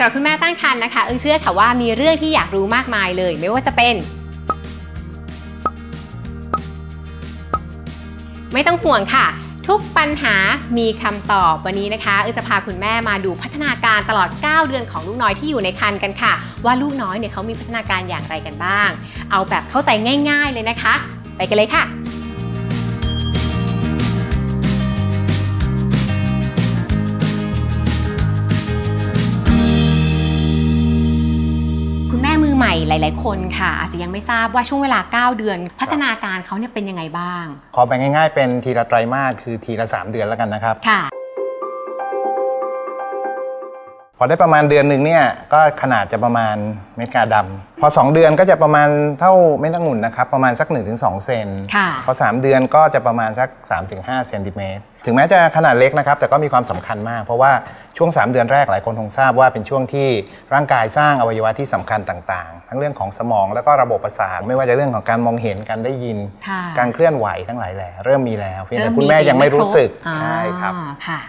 สำหรับคุณแม่ตั้งครรภ์นะคะ เอิงเชื่อค่ะว่ามีเรื่องที่อยากรู้มากมายเลย ไม่ว่าจะเป็น ไม่ต้องห่วงค่ะ ทุกปัญหามีคำตอบวันนี้นะคะ เอิงจะพาคุณแม่มาดูพัฒนาการตลอด 9 เดือนของลูกน้อยที่อยู่ในครรภ์กันค่ะ ว่าลูกน้อยเนี่ยเขามีพัฒนาการอย่างไรกันบ้าง เอาแบบเข้าใจง่าย ๆ เลยนะคะ ไปกันเลยค่ะ หม่หลาย ๆ คนค่ะ อาจจะยังไม่ทราบว่าช่วงเวลา 9 เดือน พัฒนาการเขาเนี่ยเป็นยังไงบ้าง ขอไปง่าย ๆ เป็นทีละไตรมาสคือทีละ 3 เดือนแล้วกันนะครับ ค่ะ พอได้ประมาณเดือนหนึ่งเนี่ยก็ขนาดจะประมาณเม็ดกาดำพอ 2 เดือนก็จะประมาณเท่าเม็ดองุ่นนะครับประมาณสัก 1-2 เซนค่ะพอ 3 เดือนก็จะประมาณสัก 3-5เซนติเมตรถึงแม้จะขนาดเล็กนะครับแต่ก็มีความสำคัญมาก เพราะว่าช่วง 3 เดือนแรกหลายคนคงทราบว่าเป็นช่วงที่ร่างกายสร้างอวัยวะที่สำคัญต่างๆ ทั้งเรื่องของสมองแล้วก็ระบบประสาทไม่ว่าจะเรื่องของการมองเห็นการได้ยินค่ะการเคลื่อนไหวทั้งหลายแหล่เริ่มมีแล้วเพียงเริ่แต่มคุณแม่ยังไม่รู้สึกอ่าใช่ครับค่ะ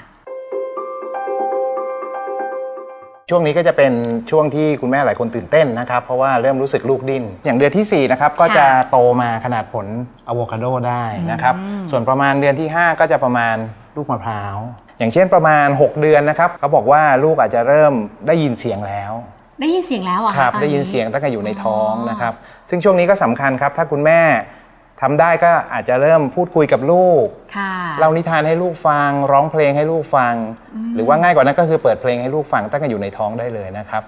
ช่วงนี้ก็จะเป็นช่วงที่คุณแม่หลายคนตื่นเต้นนะครับ เพราะว่าเริ่มรู้สึกลูกดิ้น อย่างเดือนทีสี่4 นะครับ ก็จะโตมาขนาดผลอะโวคาโดได้นะครับอืมส่วนประมาณเดือนที่ 5 ก็จะประมาณลูกมะพร้าว อย่างเช่นประมาณ 6 เดือนนะครับเขาบอกว่าลูกอาจจะเริ่มได้ยินเสียงแล้ว ได้ยินเสียงแล้วเหรอะครับตอนได้นี้ยินเสียงตั้งแต่อยู่ในท้องอ๋อนะครับ ซึ่งช่วงนี้ก็สำคัญครับถ้าคุณแม่ ทำได้ก็อาจจะเริ่มพูดคุยกับลูก ค่ะเล่านิทานให้ลูกฟัง ร้องเพลงให้ลูกฟัง หรือว่าง่ายกว่านั้นก็คือเปิดเพลงให้ลูกฟังตั้งแต่อยู่ในท้องได้เลยนะครับ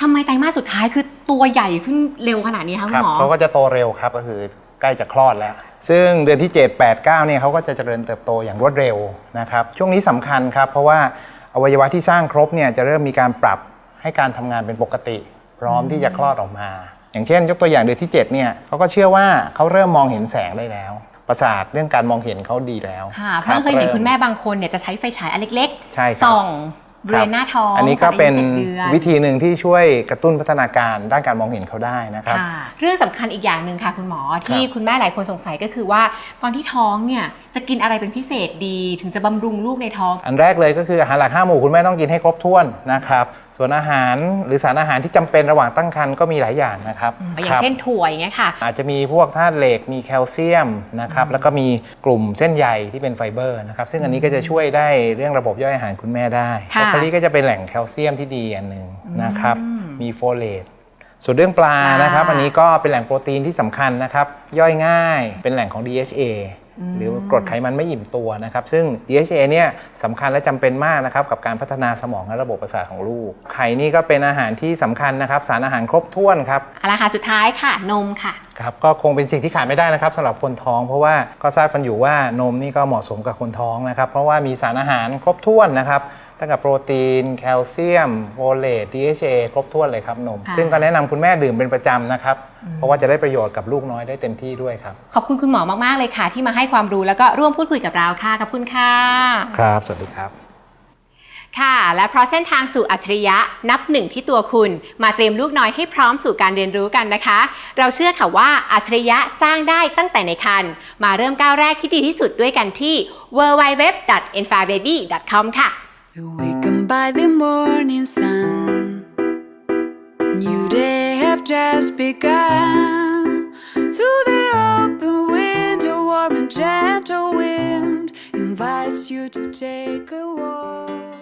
ทำไมไตรมาสสุดท้ายคือตัวใหญ่ขึ้นเร็วขนาดนี้คะคุครัณหมอ เขาก็จะโตเร็วครับก็คือใกล้จะคลอดแล้ว ซึ่งเดือนที่ 7 8 9เนี่ยเขาก็จะเจริญเติบโตอย่างรวดเร็วนะครับ ช่วงนี้สำคัญครับ เพราะว่าอวัยวะที่สร้างครบเนี่ยจะเริ่มมีการปรับให้การทำงานเป็นปกติ พร้อมที่จะคลอดออกมา อย่างเช่น ยกตัวอย่างเดือนที่7เนี่ยเขาก็เชื่อว่าเขาเริ่มมองเห็นแสงได้แล้ว ประสาทเรื่องการมองเห็นเขาดีแล้วค่ะเพราะเคยเห็นคุณแม่บางคนเนี่ยจะใช้ไฟฉายอันเล็กใช่ครับส่องบริเวณหน้าท้องอันนี้ก็เป็นตออายุจ็ดเดือนวิธีหนึ่งที่ช่วยกระตุ้นพัฒนาการด้านการมองเห็นเขาได้นะครับค่ะเรื่องสำคัญอีกอย่างหนึ่งค่ะคุณหมอที่ครับคุณแม่หลายคนสงสัยก็คือว่า ตอนที่ท้องเนี่ยจะกินอะไรเป็นพิเศษดี ถึงจะบำรุงลูกในท้อง อันแรกเลยก็คืออาหารหลักห้าหมู่คุณแม่ต้องกินให้ครบถ้วนนะครับ ส่วนอาหารหรือสารอาหารที่จำเป็นระหว่างตั้งครรภ์ก็มีหลายอย่างนะครับอย่างเช่นครับถั่วอย่างเงี้ยค่ะ อาจจะมีพวกธาตุเหล็กมีแคลเซียมนะครับแล้วก็มีกลุ่มเส้นใยที่เป็นไฟเบอร์นะครับซึ่งอันนี้ก็จะช่วยได้เรื่องระบบย่อยอาหารคุณแม่ได้ค่ะบรอกโคลีก็จะเป็นแหล่งแคลเซียมที่ดีอันหนึ่งนะครับอืมมีโฟเลต ส่วนเรื่องปลาปลานนะครับ อันนี้ก็เป็นแหล่งโปรตีนที่สำคัญนะครับ ย่อยง่ายเป็นแหล่งของ DHA หรือกรดไขมันไม่อิ่มตัวนะครับ ซึ่ง DHA เนี่ยสำคัญและจำเป็นมากนะครับกับการพัฒนาสมองและระบบประสาทของลูก ไข่นี่ก็เป็นอาหารที่สำคัญนะครับ สารอาหารครบถ้วนครับเอาละค่ะสุดท้ายค่ะนมค่ะครับก็คงเป็นสิ่งที่ขาดไม่ได้นะครับสำหรับคนท้อง เพราะว่าก็ทราบกันอยู่ว่านมนี่ก็เหมาะสมกับคนท้องนะครับ เพราะว่ามีสารอาหารครบถ้วนนะครับ ตั้งแต่โปรตีน แคลเซียมโฟเลต DHA ครบถ้วนเลยครับนม ค่ะ ซึ่งก็แนะนำคุณแม่ดื่มเป็นประจำนะครับ เพราะว่าจะได้ประโยชน์กับลูกน้อยได้เต็มที่ด้วยครับ ขอบคุณคุณหมอมาก ๆ เลยค่ะ ที่มาให้ความรู้แล้วก็ร่วมพูดคุยกับเราค่ะขอบคุณค่ะ ครับ สวัสดีครับ ค่ะ และเพราะเส้นทางสู่อัจฉริยะนับหนึ่งที่ตัวคุณ มาเตรียมลูกน้อยให้พร้อมสู่การเรียนรู้กันนะคะ เราเชื่อค่ะว่าอัจฉริยะสร้างได้ตั้งแต่ในครรภ์มาเริ่มก้าวแรกที่ดีที่สุดด้วยกันที่ www.enfababy.com ค่ะ Awakened by the morning sun. New day have just begun. Through the open window, warm and gentle wind invites you to take a walk.